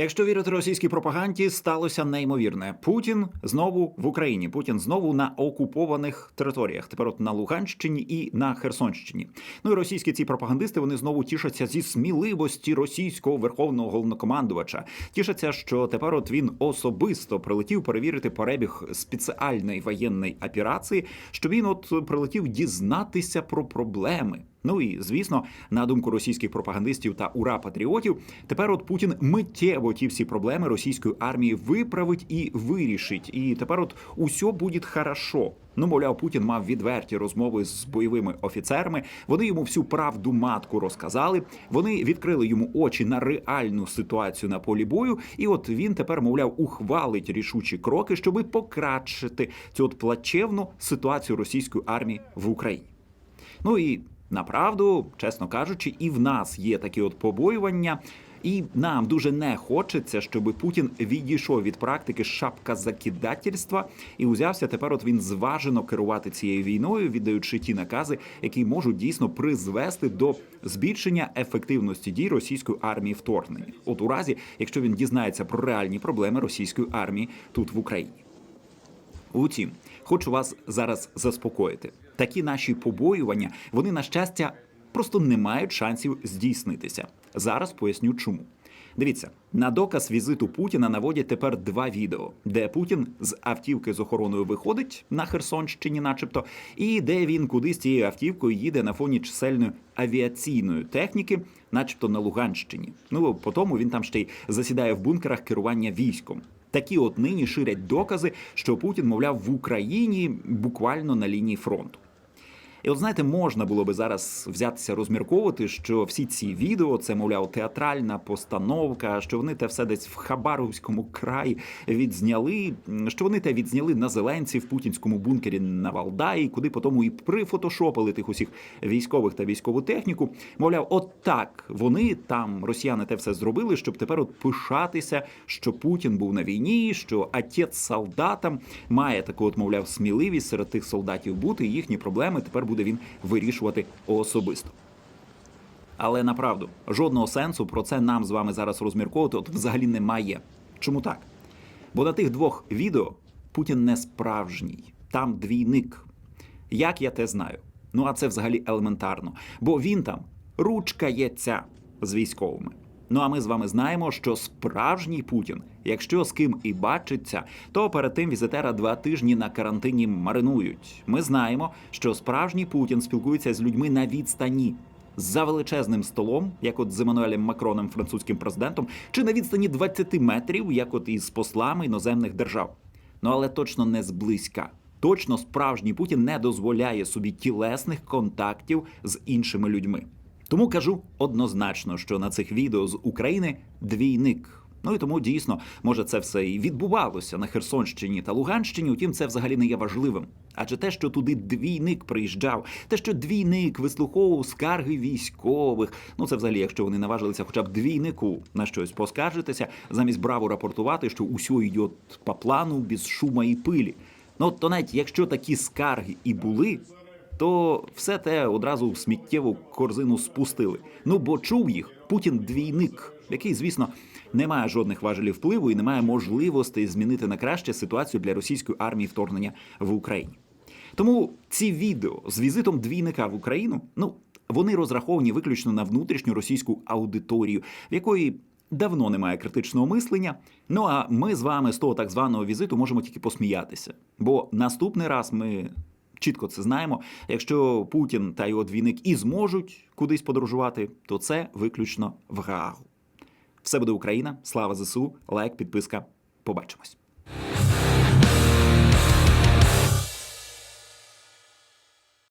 Якщо вірити російській пропаганді, сталося неймовірне. Путін знову в Україні. Путін знову на окупованих територіях. Тепер от на Луганщині і на Херсонщині. Ну і російські ці пропагандисти вони знову тішаться зі сміливості російського верховного головнокомандувача. Тішаться, що тепер от він особисто прилетів перевірити перебіг спеціальної воєнної операції, що він от прилетів дізнатися про проблеми. Ну і звісно, на думку російських пропагандистів та ура патріотів, тепер от Путін миттєво ті всі проблеми російської армії виправить і вирішить. І тепер от усе буде хорошо. Ну, мовляв, Путін мав відверті розмови з бойовими офіцерами. Вони йому всю правду матку розказали. Вони відкрили йому очі на реальну ситуацію на полі бою. І от він тепер, мовляв, ухвалить рішучі кроки, щоби покращити цю от плачевну ситуацію російської армії в Україні. Ну і направду, чесно кажучи, і в нас є такі от побоювання. І нам дуже не хочеться, щоб Путін відійшов від практики шапка закидательства і узявся тепер. От він зважено керувати цією війною, віддаючи ті накази, які можуть дійсно призвести до збільшення ефективності дій російської армії вторгнення. От у разі, якщо він дізнається про реальні проблеми російської армії тут в Україні. Утім, хочу вас зараз заспокоїти. Такі наші побоювання, вони на щастя просто не мають шансів здійснитися. Зараз поясню чому. Дивіться, на доказ візиту Путіна наводять тепер два відео, де Путін з автівки з охороною виходить на Херсонщині, начебто, і де він кудись цією автівкою їде на фоні чисельної авіаційної техніки, начебто на Луганщині. Ну по тому він там ще й засідає в бункерах керування військом. Такі от нині ширять докази, що Путін, мовляв, в Україні буквально на лінії фронту. І от знаєте, можна було би зараз взятися розмірковувати, що всі ці відео це, мовляв, театральна постановка, що вони те все десь в Хабаровському краї відзняли, що вони те відзняли на Зеленці в путінському бункері на Валдаї, куди потім і прифотошопили тих усіх військових та військову техніку. Мовляв, от так вони там, росіяни, те все зробили, щоб тепер от пишатися, що Путін був на війні, що отець солдатам має таку, от, мовляв, сміливість серед тих солдатів бути, і їхні проблеми тепер буде він вирішувати особисто. Але направду жодного сенсу про це нам з вами зараз розмірковувати от взагалі немає. Чому так? Бо на тих двох відео Путін не справжній, там двійник. Як я те знаю? Ну а це взагалі елементарно, бо він там ручкається з військовими. Ну а ми з вами знаємо, що справжній Путін, якщо з ким і бачиться, то перед тим візитера два тижні на карантині маринують. Ми знаємо, що справжній Путін спілкується з людьми на відстані. За величезним столом, як от з Еммануелем Макроном, французьким президентом, чи на відстані 20 метрів, як от із послами іноземних держав. Ну але точно не зблизька. Точно справжній Путін не дозволяє собі тілесних контактів з іншими людьми. Тому кажу однозначно, що на цих відео з України двійник. Ну і тому дійсно, може, це все і відбувалося на Херсонщині та Луганщині. Утім, це взагалі не є важливим. Адже те, що туди двійник приїжджав, те, що двійник вислуховував скарги військових, ну це взагалі, якщо вони наважилися, хоча б двійнику на щось поскаржитися, замість браво рапортувати, що усе йде по плану без шума і пилі. Ну то навіть якщо такі скарги і були то все те одразу в сміттєву корзину спустили. Ну бо чув їх Путін двійник, який, звісно, не має жодних важелів впливу і не має можливостей змінити на краще ситуацію для російської армії вторгнення в Україні. Тому ці відео з візитом двійника в Україну, ну вони розраховані виключно на внутрішню російську аудиторію, в якої давно немає критичного мислення. Ну а ми з вами з того так званого візиту можемо тільки посміятися. Бо наступний раз ми чітко це знаємо. Якщо Путін та його двійник і зможуть кудись подорожувати, то це виключно в Гаагу. Все буде Україна. Слава ЗСУ, лайк, підписка. Побачимось.